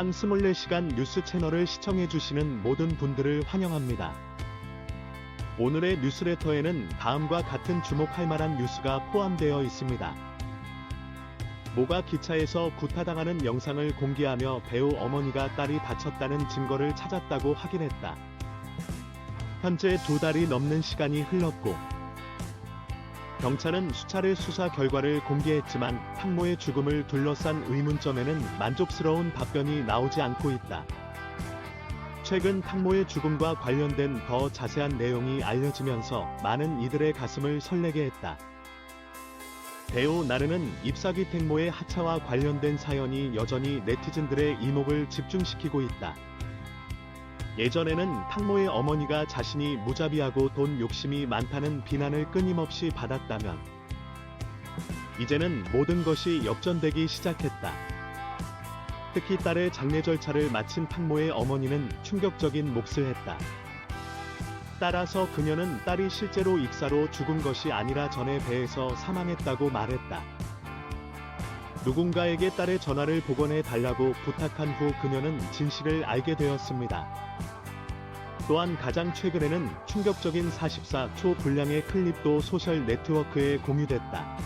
단 24시간 뉴스 채널을 시청해주시는 모든 분들을 환영합니다. 오늘의 뉴스레터에는 다음과 같은 주목할 만한 뉴스가 포함되어 있습니다. 모가 기차에서 구타당하는 영상을 공개하며 배우 어머니가 딸이 다쳤다는 증거를 찾았다고 확인했다. 현재 두 달이 넘는 시간이 흘렀고, 경찰은 수차례 수사 결과를 공개했지만 탕모의 죽음을 둘러싼 의문점에는 만족스러운 답변이 나오지 않고 있다. 최근 탕모의 죽음과 관련된 더 자세한 내용이 알려지면서 많은 이들의 가슴을 설레게 했다. 배우 나르는 잎사귀 탕모의 하차와 관련된 사연이 여전히 네티즌들의 이목을 집중시키고 있다. 예전에는 탕모의 어머니가 자신이 무자비하고 돈 욕심이 많다는 비난을 끊임없이 받았다면 이제는 모든 것이 역전되기 시작했다. 특히 딸의 장례 절차를 마친 탕모의 어머니는 충격적인 몫을 했다. 따라서 그녀는 딸이 실제로 익사로 죽은 것이 아니라 전에 배에서 사망했다고 말했다. 누군가에게 딸의 전화를 복원해 달라고 부탁한 후 그녀는 진실을 알게 되었습니다. 또한 가장 최근에는 충격적인 44초 분량의 클립도 소셜 네트워크에 공유됐다.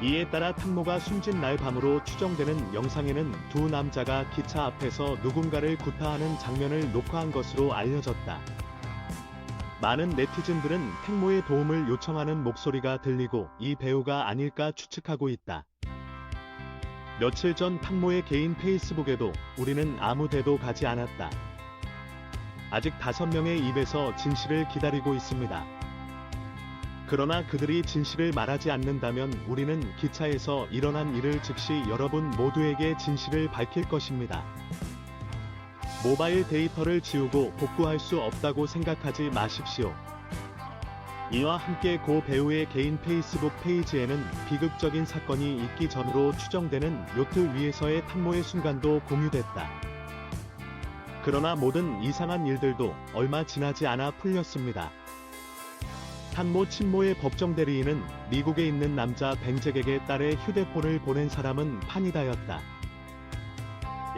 이에 따라 탕모가 숨진 날 밤으로 추정되는 영상에는 두 남자가 기차 앞에서 누군가를 구타하는 장면을 녹화한 것으로 알려졌다. 많은 네티즌들은 탕모의 도움을 요청하는 목소리가 들리고 이 배우가 아닐까 추측하고 있다. 며칠 전 탕모의 개인 페이스북에도 우리는 아무 데도 가지 않았다. 아직 다섯 명의 입에서 진실을 기다리고 있습니다. 그러나 그들이 진실을 말하지 않는다면 우리는 기차에서 일어난 일을 즉시 여러분 모두에게 진실을 밝힐 것입니다. 모바일 데이터를 지우고 복구할 수 없다고 생각하지 마십시오. 이와 함께 고 배우의 개인 페이스북 페이지에는 비극적인 사건이 있기 전으로 추정되는 요트 위에서의 탕모의 순간도 공유됐다. 그러나 모든 이상한 일들도 얼마 지나지 않아 풀렸습니다. 탕모 친모의 법정 대리인은 미국에 있는 남자 뱅잭에게 딸의 휴대폰을 보낸 사람은 판이다였다.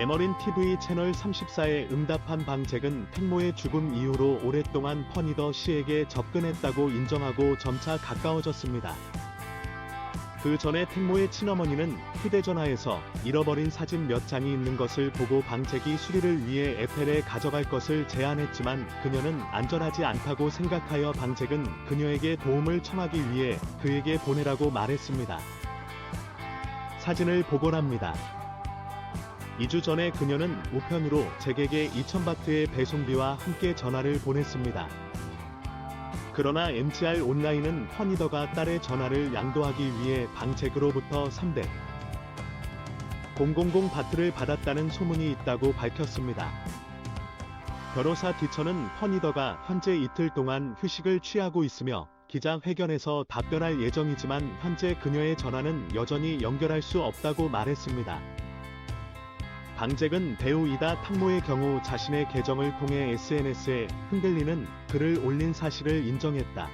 에머린 TV 채널 34에 응답한 방잭은 탱모의 죽음 이후로 오랫동안 퍼니더 씨에게 접근했다고 인정하고 점차 가까워졌습니다. 그 전에 탱모의 친어머니는 휴대전화에서 잃어버린 사진 몇 장이 있는 것을 보고 방책이 수리를 위해 에펠에 가져갈 것을 제안했지만 그녀는 안전하지 않다고 생각하여 방책은 그녀에게 도움을 청하기 위해 그에게 보내라고 말했습니다. 사진을 복원합니다. 2주 전에 그녀는 우편으로 잭에게 2000바트의 배송비와 함께 전화를 보냈습니다. 그러나 MCR 온라인은 허니더가 딸의 전화를 양도하기 위해 방책으로부터 300, 000 바트를 받았다는 소문이 있다고 밝혔습니다. 변호사 디처는 허니더가 현재 이틀 동안 휴식을 취하고 있으며 기자회견에서 답변할 예정이지만 현재 그녀의 전화는 여전히 연결할 수 없다고 말했습니다. 방잭은 배우이다 탕모의 경우 자신의 계정을 통해 SNS에 흔들리는 글을 올린 사실을 인정했다.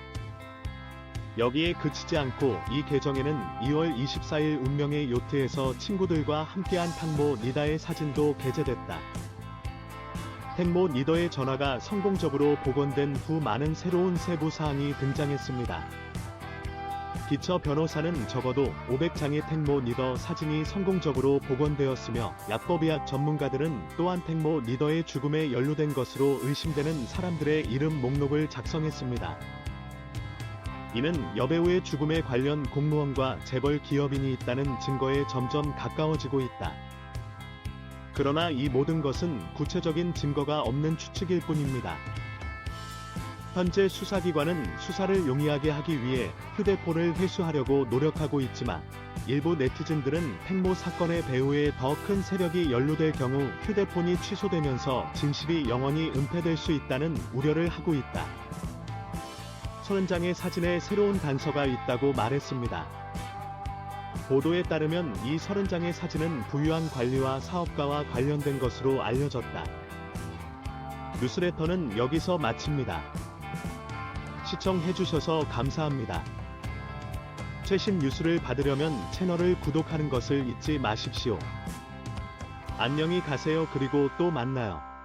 여기에 그치지 않고 이 계정에는 2월 24일 운명의 요트에서 친구들과 함께한 탕모 니다의 사진도 게재됐다. 탕모 니더의 전화가 성공적으로 복원된 후 많은 새로운 세부 사항이 등장했습니다. 기처 변호사는 적어도 500장의 탱모 니더 사진이 성공적으로 복원되었으며 약법의학 전문가들은 또한 탱모 니더의 죽음에 연루된 것으로 의심되는 사람들의 이름 목록을 작성했습니다. 이는 여배우의 죽음에 관련 공무원과 재벌 기업인이 있다는 증거에 점점 가까워지고 있다. 그러나 이 모든 것은 구체적인 증거가 없는 추측일 뿐입니다. 현재 수사기관은 수사를 용이하게 하기 위해 휴대폰을 회수하려고 노력하고 있지만 일부 네티즌들은 팽모 사건의 배후에 더 큰 세력이 연루될 경우 휴대폰이 취소되면서 진실이 영원히 은폐될 수 있다는 우려를 하고 있다. 서른 장의 사진에 새로운 단서가 있다고 말했습니다. 보도에 따르면 이 서른 장의 사진은 부유한 관리와 사업가와 관련된 것으로 알려졌다. 뉴스레터는 여기서 마칩니다. 시청해주셔서 감사합니다. 최신 뉴스를 받으려면 채널을 구독하는 것을 잊지 마십시오. 안녕히 가세요. 그리고 또 만나요.